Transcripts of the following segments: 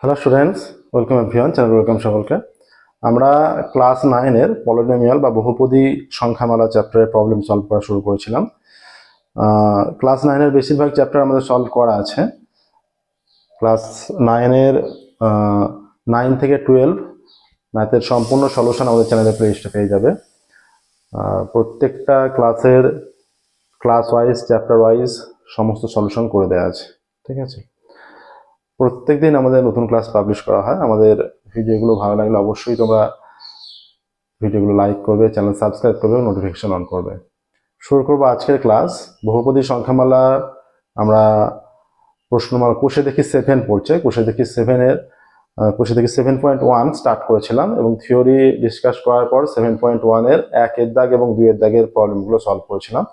Hello students welcome everyone channel welcome সকলকে। আমরা class নাইনের পলিনোমিয়াল বা বহুপদী সংখ্যামালা চ্যাপ্টারের প্রবলেম সলভ করা শুরু করেছিলাম। ক্লাস নাইনের বেশিরভাগ চ্যাপ্টার আমাদের সলভ করা আছে। ক্লাস নাইনের নাইন থেকে টুয়েলভ ম্যাথের সম্পূর্ণ সলিউশন আমাদের চ্যানেলের প্লেলিস্টে পেয়ে যাবে। প্রত্যেকটা ক্লাসের ক্লাস ওয়াইজ চ্যাপ্টার ওয়াইজ সমস্ত সলিউশন করে দেওয়া আছে। ঠিক আছে? প্রত্যেক দিন আমাদের নতুন ক্লাস পাবলিশ করা হয়। আমাদের ভিডিওগুলো ভালো লাগলে অবশ্যই তোমরা ভিডিওগুলো লাইক করবে চ্যানেল সাবস্ক্রাইব করবে নোটিফিকেশন অন করবে। শুরু করব আজকের ক্লাস বহুপদী সংখ্যামালা, আমরা প্রশ্নমালা কোষে দেখি সেভেন পড়ছে। কোষে দেখি সেভেনের কোষে দেখি সেভেন পয়েন্ট ওয়ান স্টার্ট করেছিলাম এবং থিওরি ডিসকাস করার পর সেভেন পয়েন্ট ওয়ানের একের দাগ এবং দুইয়ের দাগের প্রবলেমগুলো সলভ করেছিলাম।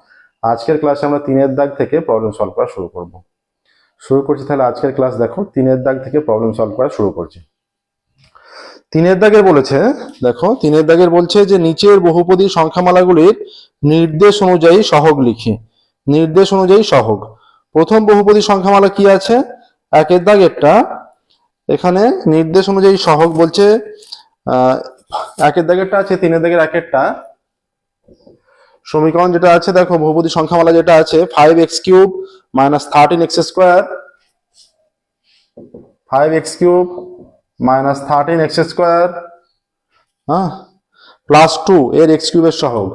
আজকের ক্লাসে আমরা তিনের দাগ থেকে প্রবলেম সলভ করা শুরু করব। শুরু করছি তাহলে আজকের ক্লাস দেখো, তিনের দাগ থেকে প্রবলেম সলভ করা শুরু করছি। তিনের দাগের বলেছে, দেখো, তিনের দাগের বলছে যে নিচের বহুপদী সংখ্যামালাগুলির নির্দেশ অনুযায়ী সহগ লিখি। নির্দেশ অনুযায়ী সহগ। প্রথম বহুপদী সংখ্যামালা কি আছে? একের দাগেরটা এখানে নির্দেশ অনুযায়ী সহগ বলছে একের দাগেরটা আছে, তিনের দাগের একেরটা। সমীকরণ যেটা আছে, দেখো বহুপদী সংখ্যামালা যেটা আছে five x cube minus thirteen x square five x minus thirteen x square হ্যাঁ? প্লাস টু এর এক্স কিউবের সহগ।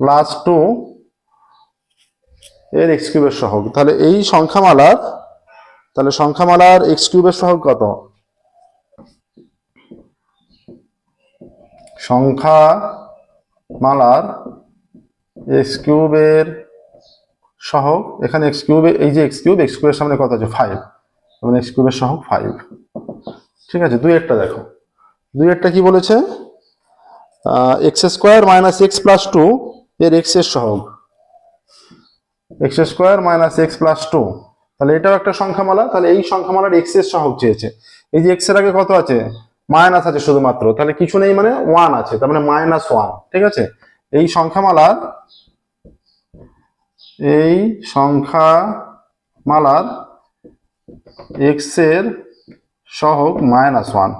প্লাস টু এর এক্স কিউবের সহগ। তাহলে এই সংখ্যামালার, তাহলে সংখ্যামালার এক্স কিউবের সহগ কত? সংখ্যামালার এক্স কিউবের সহগ এখানে এক্স কিউবে এই যে এক্স কিউব এক্স কিউবের সামনে কত আছে? ফাইভ মানে এক্স কিউবের সহগ ফাইভ ঠিক আছে, দুই একটা দেখো। দুই একটা কি বলেছে? X square minus x plus two এর এক্সের সহগ x square minus x plus two তাহলে এটাও একটা সংখ্যামালা, তাহলে এই সংখ্যামালার এক্সের সহগ চেয়েছে। এই যে এক্সের আগে কত আছে? মাইনাস আছে শুধুমাত্র। তাহলে কিছু নেই মানে ওয়ান আছে, তার মানে মাইনাস ওয়ান ঠিক আছে? এই সংখ্যামালার এই সংখ্যামালার এক্সের সহগ মাইনাস ওয়ান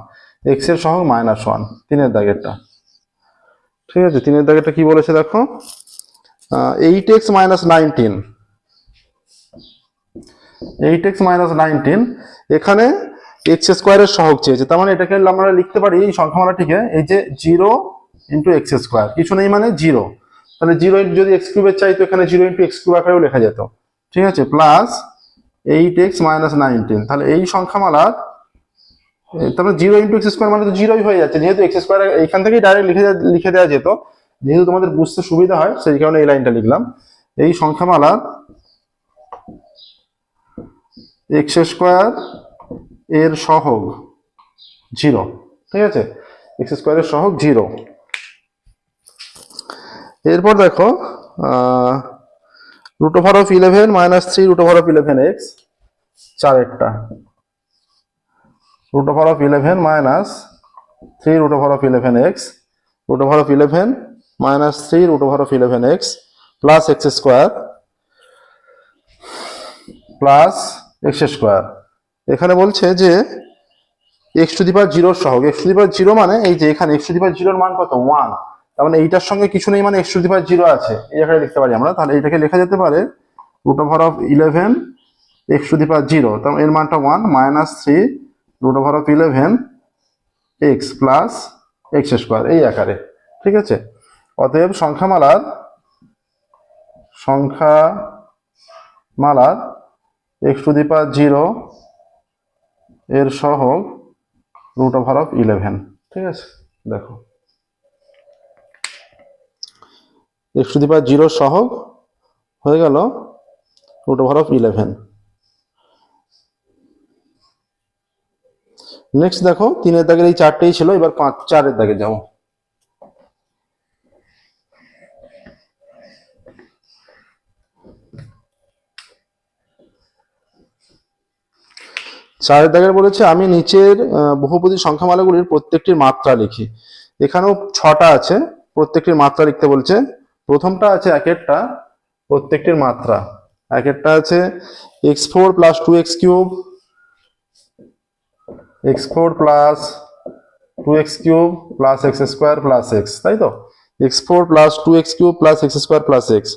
এক্সের সহগ মাইনাস ওয়ান তিনের দাগেরটা। ঠিক আছে, তিনের দাগেরটা কি বলেছে দেখো? Eight x minus nineteen eight x minus nineteen এখানে এক্স স্কোয়ারের সহগ চেয়েছে। তার মানে এটাকে আমরা লিখতে পারি এই সংখ্যামালাটিকে, এই যে জিরো ইন্টু এক্স স্কোয়ার কিছু নেই মানে জিরো তাহলে জিরো যদি এক্স কিউবের চাই, তো এখানে জিরো ইন্টু এক্স কিউব আকারেও লেখা যেত। ঠিক আছে? Plus eight x minus nineteen তাহলে এই সংখ্যামালার তারপরে জিরো ইন্টু এক্স স্কোয়ার মানে তো জিরোই হয়ে যাচ্ছে। যেহেতু এক্স স্কোয়ার এখান থেকেই ডাইরেক্ট লিখে লিখে দেওয়া যেত, যেহেতু তোমাদের বুঝতে সুবিধা হয়, সেই কারণে এই লাইনটা লিখলাম। এই সংখ্যামালার এক্স স্কোয়ার এর সহগ জিরো ঠিক আছে? এক্স স্কোয়ারের সহগ জিরো এরপর দেখো root over of eleven minus three root over of eleven x চারেরটা root over of eleven minus three root over of eleven x root over of eleven minus three root over of eleven x plus x square plus x square এখানে বলছে যে x to the power জিরোর সহগ। X to the power zero মানে এই যে এখানে x to the power জিরোর মান কত? ওয়ান তার মানে এইটার সঙ্গে কিছু নেই মানে x to the power zero আছে। এই জায়গায় লিখতে পারি আমরা। তাহলে এইটাকে লেখা যেতে পারে root over of eleven x to the power zero তার এর মানটা one minus three root over of eleven x plus x square এই আকারে। ঠিক আছে? অতএব সংখ্যামালার সংখ্যামালার x to the power zero এর সহগ রুট ওভার অফ ইলেভেন ঠিক আছে? দেখো। X to the power zero সহগ হয়ে গেল root over of eleven next দেখো, তিনের দাগের এই চারটেই ছিল, এবার পাঁচ, চারের দাগে যাব। চারের দাগের বলেছে, আমি নিচের বহুপদী সংখ্যামালাগুলির প্রত্যেকটির মাত্রা লিখি। এখানেও ছটা আছে, প্রত্যেকটির মাত্রা লিখতে বলছে প্রথমটা আছে একেরটা, প্রত্যেকটির মাত্রা। একেরটা আছে x four plus two x cube, x four plus two x cube plus x square plus x, তাই তো? X four plus two x cube plus x square plus x.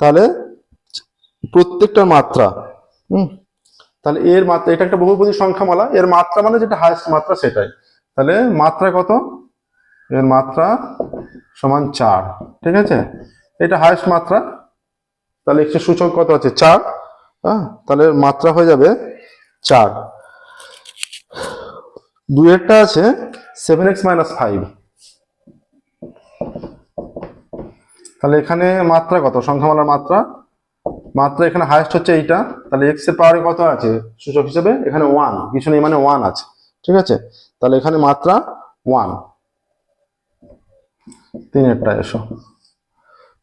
তাহলে প্রত্যেকটার মাত্রা, হুম? তাহলে এর মাত্রা, এটা একটা বহুপদী সংখ্যামালা, এর মাত্রা মানে যেটা হায়েস্ট মাত্রা সেটাই। তাহলে মাত্রা কত? এর মাত্রা সমান চার, ঠিক আছে? এটা হায়েস্ট মাত্রা। তাহলে একশো সূচক কত আছে? চার। হ্যাঁ? তাহলে মাত্রা হয়ে যাবে চার। দুইয়েরটা আছে সেভেন এক্স মাইনাস ফাইভ তাহলে এখানে মাত্রা কত? সংখ্যামালার মাত্রা। মাত্রা এখানে হায়েস্ট হচ্ছে এইটা। তাহলে এক্সের পাওয়ারে কত আছে? সূচক হিসেবে এখানে ওয়ান কিছু নেই মানে ওয়ান আছে। ঠিক আছে? তাহলে এখানে মাত্রা ওয়ান তিনেরটা এসো।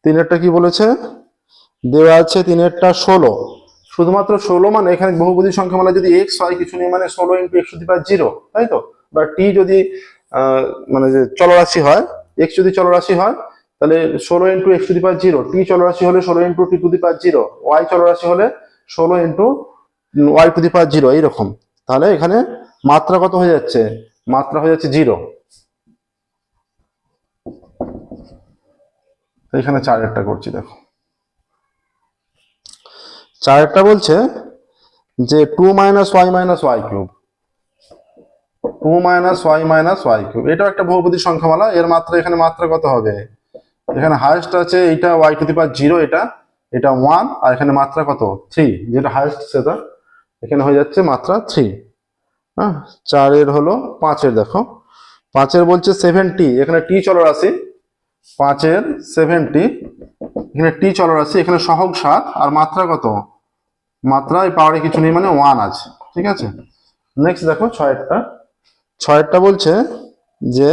তিনেরটা কি বলেছে? দেওয়া আছে তিনেরটা ষোলো। শুধুমাত্র ষোলো মানে এখানে বহুপদী সংখ্যা মানে যদি এক্স হয়, কিছু নেই মানে ষোলো ইন্টু এক্স টু জিরো তাই তো? বা টি যদি মানে যে চলরাশি হয় এক্স যদি চলরাশি হয়, তাহলে ষোলো into x to the power zero t চলরাশি হলে ষোলো into t to the zero y চলরাশি হলে ষোলো into y to the power zero এইরকম। তাহলে এখানে মাত্রা কত হয়ে যাচ্ছে? মাত্রা হয়ে যাচ্ছে জিরো এখানে চারেরটা করছি দেখো। চারেরটা বলছে যে two minus y minus y cube two minus y minus y cube এটাও একটা বহুপদী সংখ্যামালা এর মাত্রা এখানে মাত্রা কত হবে? এখানে হায়েস্ট আছে এইটা y to the power zero এটা এটা ওয়ান আর এখানে মাত্রা কত? থ্রি যেটা হায়েস্ট সেটা এখানে হয়ে যাচ্ছে মাত্রা থ্রি হ্যাঁ চারের হলো পাঁচের দেখো। পাঁচের বলছে সেভেন টি এখানে টি চলরাশি পাঁচের সেভেন্টি এখানে টি চলরাশি এখানে সহগ সাত, আর মাত্রা কত? মাত্রা এই পাওয়ারে কিছু নেই মানে ওয়ান আছে, ঠিক আছে? নেক্সট দেখো ছয়েরটা। ছয়েরটা বলছে যে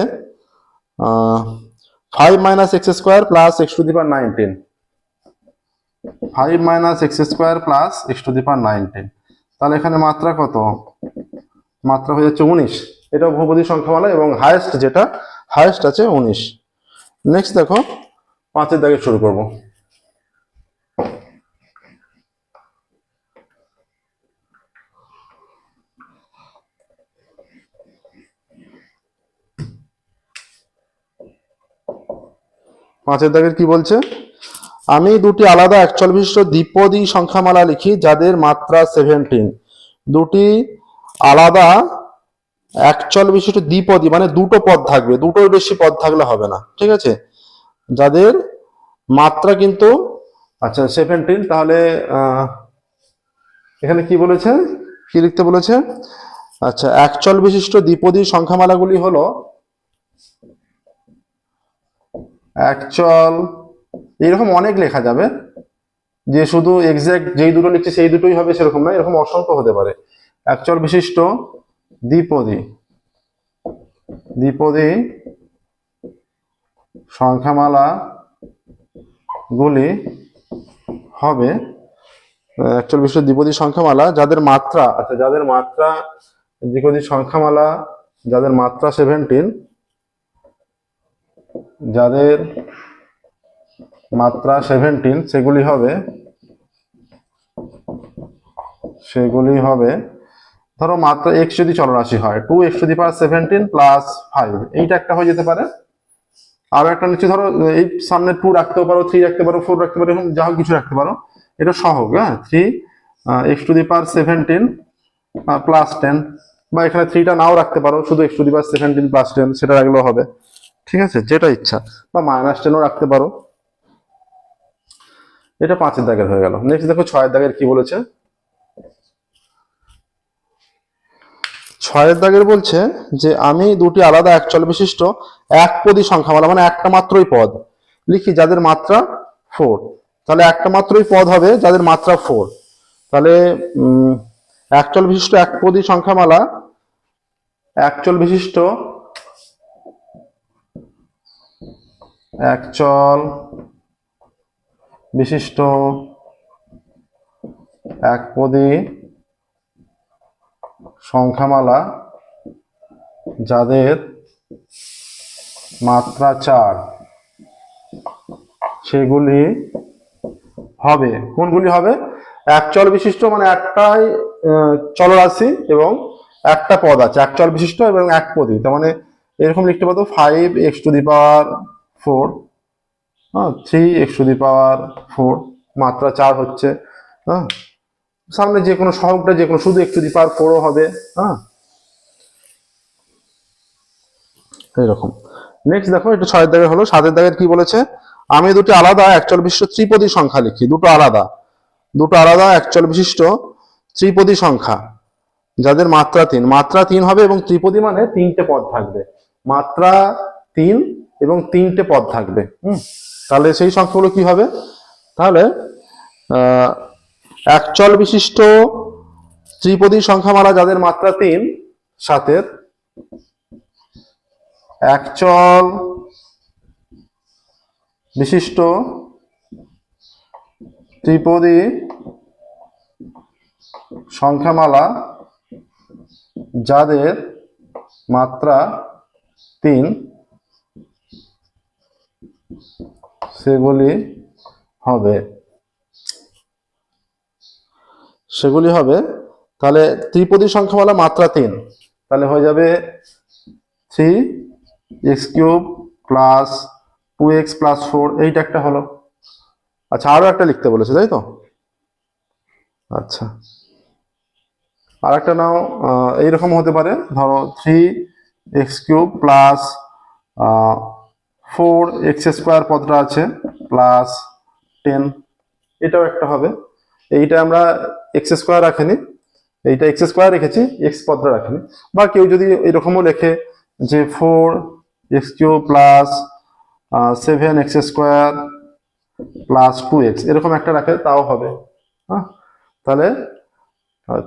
five minus x square plus x to the power nineteen five minus x square plus x to the power nineteen তাহলে এখানে মাত্রা কত? মাত্রা হয়ে যাচ্ছে উনিশ। এটা বহুপদী সংখ্যামালা এবং হায়েস্ট যেটা হায়েস্ট আছে উনিশ। নেক্সট দেখো, পাঁচের দাগে শুরু করব। পাঁচের দাগের কি বলছে? আমি দুটি আলাদা একচল বিশিষ্ট দ্বিপদী সংখ্যামালা লিখি, যাদের মাত্রা সেভেন্টিন দুটি আলাদা একচল বিশিষ্ট দ্বিপদী মানে দুটো পদ থাকবে, দুটোর বেশি পদ থাকলে হবে না, ঠিক আছে? যাদের মাত্রা কিন্তু আচ্ছা সেভেন্টিন তাহলে এখানে কি বলেছে? কি লিখতে বলেছে? আচ্ছা একচল বিশিষ্ট দ্বিপদী সংখ্যামালাগুলি হলো একচল এরকম অনেক লেখা যাবে, যে শুধু এক্সাক্ট যেই দুটো লিখছে সেই দুটোই হবে সেরকম না এরকম অসংখ্য হতে পারে। একচল বিশিষ্ট দ্বিপদী। দ্বিপদী সংখ্যামালা গুলি হবে একচল বিশিষ্ট দ্বিপদী সংখ্যামালা, যাদের মাত্রা আচ্ছা যাদের মাত্রা, দ্বিপদী সংখ্যামালা, যাদের মাত্রা সেভেন্টিন যাদের মাত্রা সেভেন্টিন সেগুলি হবে সেগুলি হবে ধরো মাত্র এক্স যদি চলরাশি হয় টু এক্স যদি পাওয়ার সেভেন্টিন প্লাস ফাইভ এইটা একটা হয়ে যেতে পারে। আরও একটা নিচে ধরো এই সামনে টু রাখতেও পারো থ্রি রাখতে পারো ফোর রাখতে পারো এরকম যা হোক কিছু রাখতে পারো। এটা সহগ হ্যাঁ? Three x to the power seventeen plus ten বা এখানে থ্রিটা নাও রাখতে পারো, শুধু x to the power seventeen plus ten সেটা রাখলেও হবে। ঠিক আছে? যেটা ইচ্ছা। বা মাইনাস টেনও রাখতে পারো। এটা পাঁচের দাগের হয়ে গেল। নেক্সট দেখো ছয়ের দাগের কি বলেছে? ছয়ের দাগের বলছে যে আমি দুটি আলাদা একচল বিশিষ্ট, এক পদী সংখ্যামালা মানে একটা মাত্রই পদ। লিখি যাদের মাত্রা ফোর তাহলে একটা মাত্রই পদ হবে যাদের মাত্রা ফোর তাহলে একচল বিশিষ্ট এক পদী সংখ্যামালা একচল বিশিষ্ট একচল বিশিষ্ট একপদী সংখ্যামালা যাদের মাত্রা চার, সেগুলি হবে। কোনগুলি হবে? একচল বিশিষ্ট মানে একটাই চলরাশি এবং একটা পদ আছে। এক চল বিশিষ্ট এবং এক পদই। তার মানে এরকম লিখতে পারতো five x to the power four হ্যাঁ three x to the power four মাত্রা চার হচ্ছে হ্যাঁ। সামনে যে কোনো সহগটা যে কোনো শুধু একটু দি ফোরও হবে হ্যাঁ? এইরকম। নেক্সট দেখো এটা ছয়ের দাগের হলো সাতের দাগের কি বলেছে? আমি দুটি আলাদা একচল বিশিষ্ট ত্রিপদী সংখ্যা লিখি দুটো আলাদা। দুটো আলাদা একচল বিশিষ্ট ত্রিপদী সংখ্যা। যাদের মাত্রা তিন মাত্রা তিন হবে এবং ত্রিপদী মানে তিনটে পদ থাকবে। মাত্রা তিন এবং তিনটে পদ থাকবে হুম? তাহলে সেই সংখ্যাগুলো কি হবে? তাহলে আহ, একচল বিশিষ্ট ত্রিপদী সংখ্যামালা যাদের মাত্রা তিন, সাতের। একচল বিশিষ্ট ত্রিপদী সংখ্যামালা যাদের মাত্রা তিন, সেগুলি হবে সেগুলি হবে, তাহলে ত্রিপদী সংখ্যামালা মাত্রা তিন। তাহলে হয়ে যাবে three x cube plus two x plus four এইটা একটা হলো। আচ্ছা আরও একটা লিখতে বলেছে, তাই তো? আচ্ছা। আর একটা নাও এইরকম হতে পারে। ধরো three x cube plus four x square পদটা আছে প্লাস টেন এটাও একটা হবে। এইটা আমরা এক্স স্কোয়ার রাখিনি, এইটা এক্স স্কোয়ার রেখেছি এক্স পদটা রাখিনি। বা কেউ যদি এরকমও লেখে যে four x cube plus seven x square plus two x এরকম একটা রাখে, তাও হবে। হ্যাঁ তাহলে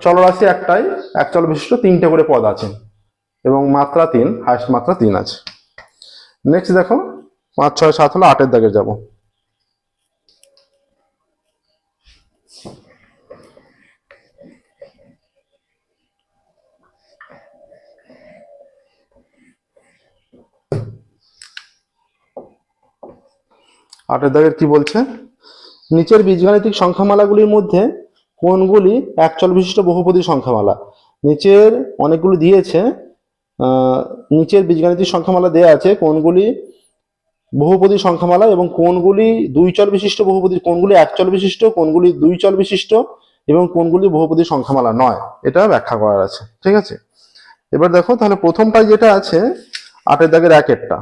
চলরাশি একটাই এক চল বিশিষ্ট তিনটে করে পদ আছে। এবং মাত্রা তিন হাইস্ট মাত্রা তিন আছে। নেক্সট দেখো, পাঁচ, ছয়, সাত হলো আটের দাগে যাব। আটের দাগের কি বলছে? নিচের বীজগাণিতিক সংখ্যামালাগুলির মধ্যে কোনগুলি একচল বিশিষ্ট বহুপদী সংখ্যামালা? নিচের অনেকগুলো দিয়েছে নিচের বীজগাণিতিক সংখ্যামালা দেয়া আছে, কোনগুলি বহুপদী সংখ্যামালা এবং কোনগুলি দুই চল বিশিষ্ট বহুপদী, কোনগুলি একচল বিশিষ্ট, কোনগুলি দুই চল বিশিষ্ট এবং কোনগুলি বহুপদী সংখ্যামালা নয়। এটা ব্যাখ্যা করার আছে, ঠিক আছে? এবার দেখো, তাহলে প্রথমটাই যেটা আছে, আটের দাগের একেরটা।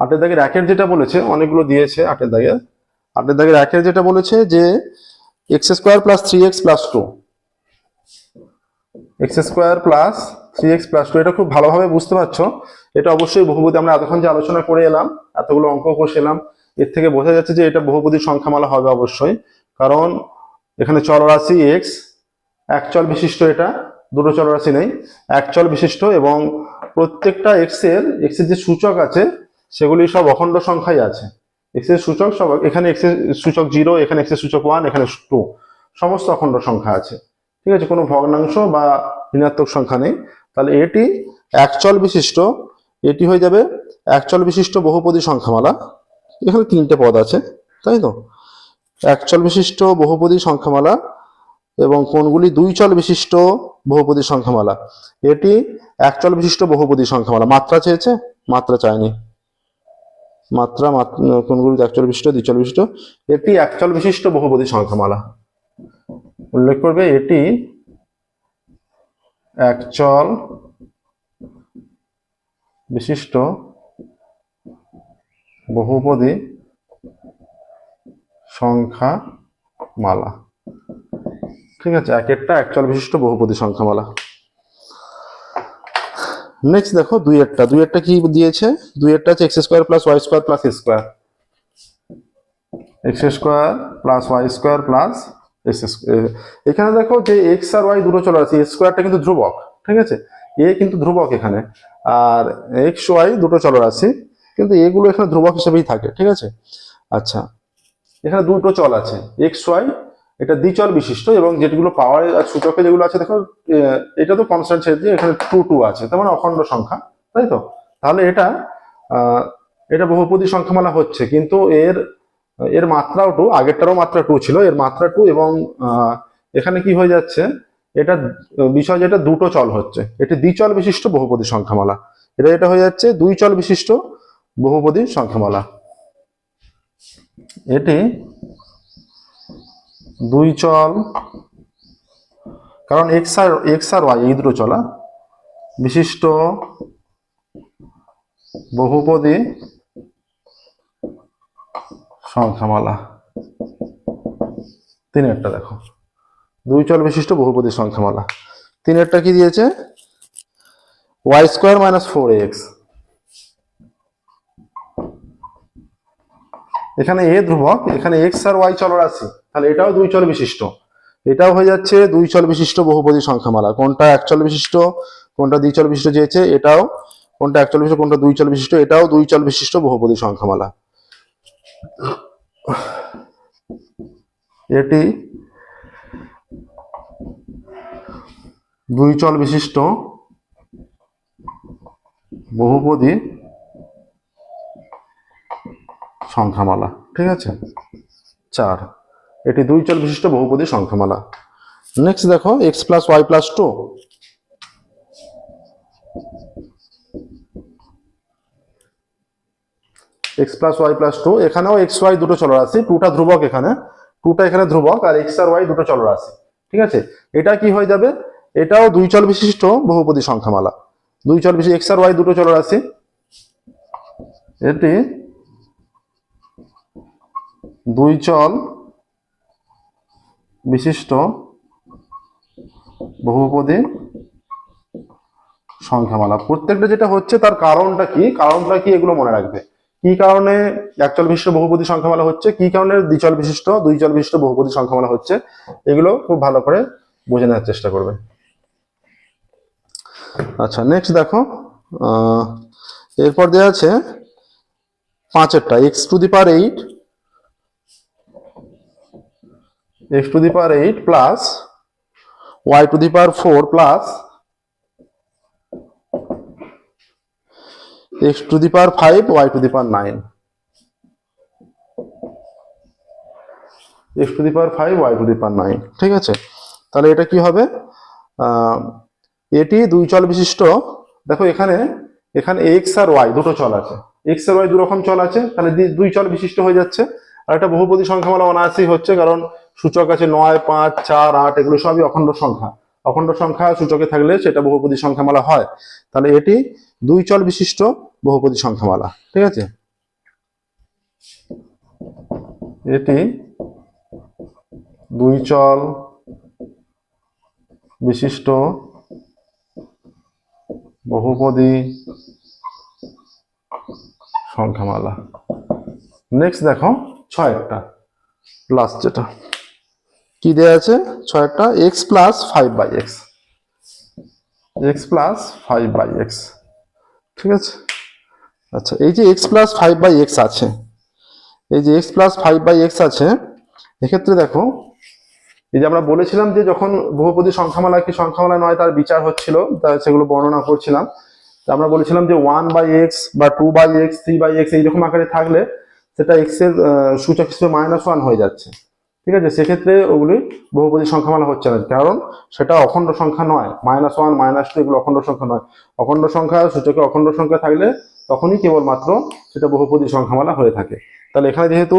আটের দাগের একের যেটা বলেছে, অনেকগুলো দিয়েছে আটের দাগের। আটের দাগের একের যেটা বলেছে যে x square plus three x plus two x square plus three x plus two এটা খুব ভালোভাবে বুঝতে পারছ। এটা অবশ্যই বহুপতি আমরা এতক্ষণ যে আলোচনা করে এলাম, এতগুলো অঙ্ক কষে এলাম এর থেকে বোঝা যাচ্ছে যে এটা বহুপদী সংখ্যামালা হবে অবশ্যই। কারণ এখানে চলরাশি এক্স এক চল বিশিষ্ট এটা, দুটো চলরাশি নেই। এক চল বিশিষ্ট এবং প্রত্যেকটা এক্সের এক্সের যে সূচক আছে সেগুলি সব অখণ্ড সংখ্যাই আছে। এক্সের সূচক সব, এখানে এক্সের সূচক জিরো এখানে এক্সের সূচক ওয়ান এখানে টু সমস্ত অখণ্ড সংখ্যা আছে। ঠিক আছে, কোনো ভগ্নাংশ বা ঋণাত্মক সংখ্যা নেই। তাহলে এটি একচল বিশিষ্ট, এটি হয়ে যাবে একচল বিশিষ্ট বহুপদী সংখ্যামালা। এখানে তিনটে পদ আছে, তাই তো? একচল বিশিষ্ট বহুপদী সংখ্যামালা এবং কোনগুলি দুই চল বিশিষ্ট বহুপদী সংখ্যামালা। এটি একচল বিশিষ্ট বহুপদী সংখ্যামালা। মাত্রা চেয়েছে? মাত্রা চায়নি। মাত্রা মাত- কোনগুলি? একচল বিশিষ্ট দ্বিচল বিশিষ্ট এটি একচল বিশিষ্ট বহুপদী সংখ্যামালা। উল্লেখ করবে, এটি একচল বিশিষ্ট বহুপদী সংখ্যা মালা ঠিক আছে, এক একটা একচল বিশিষ্ট বহুপদী সংখ্যামালা। নেক্সট দেখো, দুই একটা। দুই একটা কি দিয়েছে? দুই একটা আছে x square plus y square plus square x square plus y square plus x square এখানে দেখো যে এক্স আর ওয়াই দুটো চলে আছে স্কোয়ারটা কিন্তু ধ্রুবক, ঠিক আছে? এ কিন্তু ধ্রুবক এখানে। আর এক্স ওয়াই দুটো চলরাশি কিন্তু এগুলো এখানে ধ্রুবক হিসেবেই থাকে, ঠিক আছে? আচ্ছা এখানে দুটো চল আছে। এক্স ওয়াই এটা দ্বিচল বিশিষ্ট এবং যেগুলো পাওয়ার সূচকে যেগুলো আছে, দেখো এটা তো কনস্ট্যান্ট ছেড়ে এখানে টু টু আছে, তার মানে অখণ্ড সংখ্যা, তাই তো? তাহলে এটা এটা বহুপদী সংখ্যামালা হচ্ছে, কিন্তু এর এর মাত্রাও টু আগেরটারও মাত্রা টু ছিল, এর মাত্রা টু এবং এখানে কি হয়ে যাচ্ছে, এটা, বিষয় যেটা দুটো চল হচ্ছে, এটা দ্বিচল বিশিষ্ট বহুপদী সংখ্যামালা, এটা এটা হয়ে যাচ্ছে দুই চল বিশিষ্ট বহুপদী সংখ্যামালা। এটি দুই চল। কারণ এক্স আর এক্স আর ওয়াই এই দুটো চলা বিশিষ্ট বহুপদী সংখ্যামালা তিনেরটা দেখো। দুই চল বিশিষ্ট বহুপদী সংখ্যামালা তিনেরটা কি দিয়েছে? Y square minus four x এখানে এ ধ্রুবক, এখানে এক্স আর ওয়াই চলরাশি। তাহলে এটাও দুই চল বিশিষ্ট। এটাও হয়ে যাচ্ছে দুই চল বিশিষ্ট বহুপদী সংখ্যামালা। কোনটা এক চল বিশিষ্ট, কোনটা দুই চল বিশিষ্ট চেয়েছে এটাও। কোনটা এক চল বিশিষ্ট, কোনটা দুই চল বিশিষ্ট, এটাও দুই চল বিশিষ্ট বহুপদী সংখ্যামালা। এটি দুই চল বিশিষ্ট বহুপদী সংখ্যামালা। ঠিক আছে? চার। এটি দুই চল বিশিষ্ট বহুপদী সংখ্যামালা। নেক্সট দেখো x plus y plus two x plus y plus two এখানেও এক্স ওয়াই দুটো চল চলরাশি টুটা ধ্রুবক এখানে। টুটা এখানে ধ্রুবক আর এক্স আর ওয়াই দুটো চলরাশি, ঠিক আছে? এটা কি হয়ে যাবে? এটাও দুই চল বিশিষ্ট বহুপদী সংখ্যামালা। দুই চল বিশিষ্ট এক্স আর ওয়াই দুটো চলরাশি। এটি দুই চল বিশিষ্ট বহুপদী সংখ্যামালা। প্রত্যেকটা যেটা হচ্ছে তার কারণটা কি? কারণটা কি এগুলো মনে রাখবে। কি কারণে একচল বিশিষ্ট বহুপদী সংখ্যামালা হচ্ছে? কি কারণে দ্বিচল বিশিষ্ট দুই চল বিশিষ্ট বহুপদী সংখ্যামালা হচ্ছে? এগুলো খুব ভালো করে বুঝে নেওয়ার চেষ্টা করবে। আচ্ছা নেক্সট দেখো। এরপর দেওয়া আছে পাঁচেরটা x to the power eight x to the power eight plus y to the power four plus x to the power five y to the power nine x to the power five y to the power nine ঠিক আছে? তাহলে এটা কি হবে? এটি দুই চল বিশিষ্ট। দেখো এখানে এখানে এক্স আর ওয়াই দুটো চল আছে। এক্স আর ওয়াই দু রকম চল আছে, তাহলে দুই চল বিশিষ্ট হয়ে যাচ্ছে। আর একটা বহুপদী সংখ্যামালা অনায়াসেই হচ্ছে, কারণ সূচক আছে নয়, পাঁচ, চার, আট, এগুলো সবই অখণ্ড সংখ্যা। অখণ্ড সংখ্যা সূচকে থাকলে সেটা বহুপদী সংখ্যামালা হয়। তাহলে এটি দুই চল বিশিষ্ট বহুপদী সংখ্যামালা, ঠিক আছে? এটি দুই চল বিশিষ্ট বহুপদী সংখ্যামালা। নেক্সট দেখো ছয়েরটা লাস্ট যেটা। কি দেয়া আছে? ছয়েরটা x plus five by x x plus five by x ঠিক আছে? আচ্ছা এই যে x plus five by x আছে, এই যে x plus five by x আছে, এক্ষেত্রে দেখো, এই যে আমরা বলেছিলাম যে যখন বহুপদী সংখ্যামালা কি সংখ্যামালা নয়, তার বিচার হচ্ছিল, তা সেগুলো বর্ণনা করছিলাম। তা আমরা বলেছিলাম যে ওয়ান বাই এক্স বা two by x three by x এইরকম আকারে থাকলে সেটা এক্সের সূচক হিসেবে মাইনাস ওয়ান হয়ে যাচ্ছে। ঠিক আছে? সেক্ষেত্রে ওগুলি বহুপদী সংখ্যামালা হচ্ছে না। কারণ সেটা অখণ্ড সংখ্যা নয়। মাইনাস ওয়ান, মাইনাস টু এগুলো অখণ্ড সংখ্যা নয়। অখণ্ড সংখ্যা সূচকে অখণ্ড সংখ্যা থাকলে তখনই কেবলমাত্র সেটা বহুপদী সংখ্যামালা হয়ে থাকে। তাহলে এখানে যেহেতু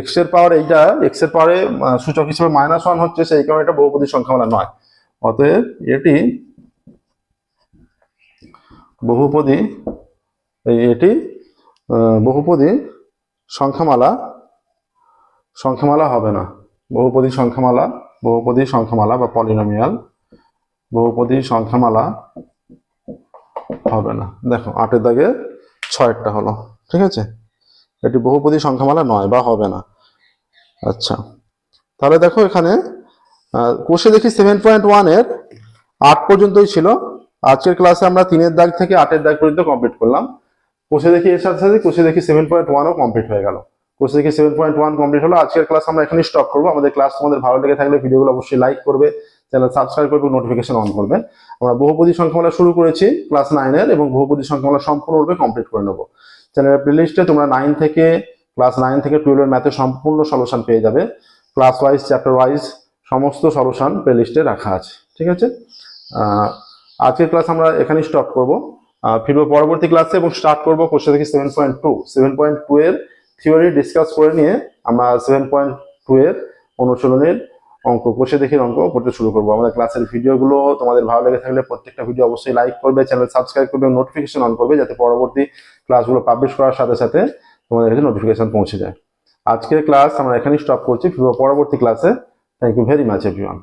এক্সের পাওয়ার এইটা এক্সের পাওয়ারে সূচক হিসেবে মাইনাস ওয়ান হচ্ছে, সেই কারণে এটা বহুপদী সংখ্যামালা নয়। অতএব এটি বহুপদী, এই এটি বহুপদী সংখ্যামালা সংখ্যামালা হবে না। বহুপদী সংখ্যামালা বহুপদী সংখ্যামালা বা পলিনোমিয়াল বহুপদী সংখ্যামালা হবে না। দেখো, আটের দাগে ছয়েরটা হলো, ঠিক আছে? এটি বহুপদী সংখ্যামালা নয় বা হবে না। আচ্ছা তাহলে দেখো এখানে কোষে দেখি সেভেন পয়েন্ট ওয়ানের আট পর্যন্তই ছিল। আজকের ক্লাসে আমরা তিনের দাগ থেকে আটের দাগ পর্যন্ত কমপ্লিট করলাম। কোষে দেখি এর সাথে সাথে কোষে দেখি সেভেন পয়েন্ট ওয়ানও কমপ্লিট হয়ে গেল। কোর্স থেকে সেভেন পয়েন্ট ওয়ান কমপ্লিট হলো। আজকের ক্লাস আমরা এখানেই স্টপ করব। আমাদের ক্লাস তোমাদের ভালো লেগে থাকলে ভিডিওগুলো অবশ্যই লাইক করবে চ্যানেল সাবস্ক্রাইব করবে নোটিফিকেশন অন করবে আমরা বহুপদী সংখ্যামালা শুরু করেছি ক্লাস নাইনের এবং বহুপদী সংখ্যামালা সম্পূর্ণরূপে কমপ্লিট করে নেব। চ্যানেলের প্লেলিস্টে তোমরা নাইন থেকে ক্লাস নাইন থেকে টুয়েলভের ম্যাথের সম্পূর্ণ সলিউশন পেয়ে যাবে। ক্লাস ওয়াইজ চ্যাপ্টার ওয়াইজ সমস্ত সলিউশন প্লেলিস্টে রাখা আছে। ঠিক আছে? আজকের ক্লাস আমরা এখানেই স্টপ করব। ফিরবো পরবর্তী ক্লাসে এবং স্টার্ট করব কোশ্চেন থেকে seven point two seven point two এর থিওরি ডিসকাস করে নিয়ে আমরা সেভেন পয়েন্ট টু এর অনুশীলনের অঙ্ক, কষে দেখে অঙ্ক করতে শুরু করব। আমাদের ক্লাসের ভিডিওগুলো তোমাদের ভালো লেগে থাকলে প্রত্যেকটা ভিডিও অবশ্যই লাইক করবে চ্যানেল সাবস্ক্রাইব করবে নোটিফিকেশন অন করবে, যাতে পরবর্তী ক্লাসগুলো পাবলিশ করার সাথে সাথে তোমাদের কাছে নোটিফিকেশন পৌঁছে যায়। আজকের ক্লাস আমরা এখানেই স্টপ করছি। পরবর্তী ক্লাসে thank you very much everyone